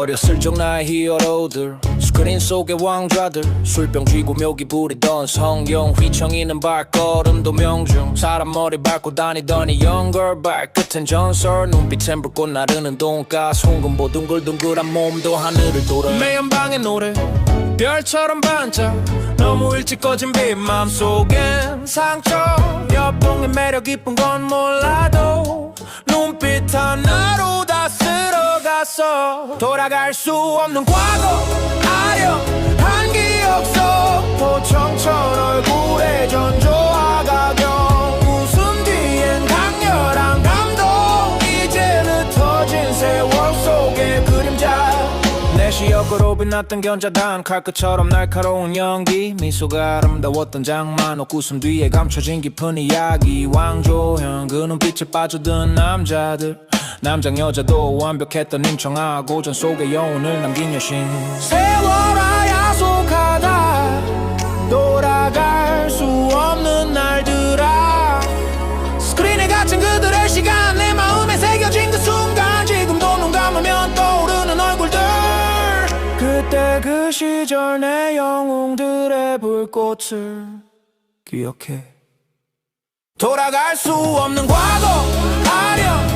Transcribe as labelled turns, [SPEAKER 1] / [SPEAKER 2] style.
[SPEAKER 1] 어렸을 적 나의 히어로들 스크린 속의 왕좌들 술병 쥐고 묘기 부리던 성경 휘청이는 발걸음도 명중. 사람 머리 밟고 다니더니 영걸 발끝엔 전설 눈빛엔 불꽃 나르는 돈가스 홍금보 둥글둥글한 몸도 하늘을 돌아. 매연 방의 노래 별처럼 반짝 너무 일찍 꺼진 빛 맘속엔 상처. 여봉의 매력 깊은 건 몰라도 눈빛 하나로 다 쓸어갔어 돌아갈 수 없는 과거 아련한 기억 시역으로 빛났던 견자단 칼끝처럼 날카로운 연기 미소가 아름다웠던 장만 옷구슴 뒤에 감춰진 깊은 이야기 왕조형 그 눈빛에 빠져든 남자들. 남장 여자도 완벽했던 임청하고 전 속에 여운을 남긴 여신. 세월아 야속하다. 돌아갈 수 없는 날들아. 스크린에 갇힌 그들의 시간 내 마음에 시절 내 영웅들의 불꽃을 기억해. 돌아갈 수 없는 과거 기억